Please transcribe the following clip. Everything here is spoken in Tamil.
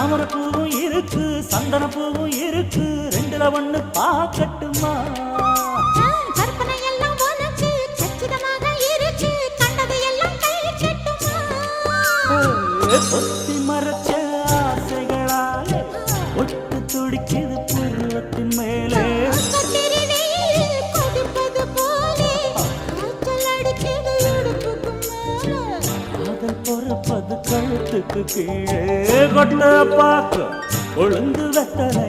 தாமரை பூவும் இருக்கு சந்தன பூவும் இருக்கு ரெண்டுல ஒண்ணு பார்க்கட்டுமா பொத்தி மறைச்ச ஆசைகளாலே ஒட்டு துடிக்குது கழுத்துக்கு கீழே கொட்ட பார்க்க கொழுந்து வெத்தலை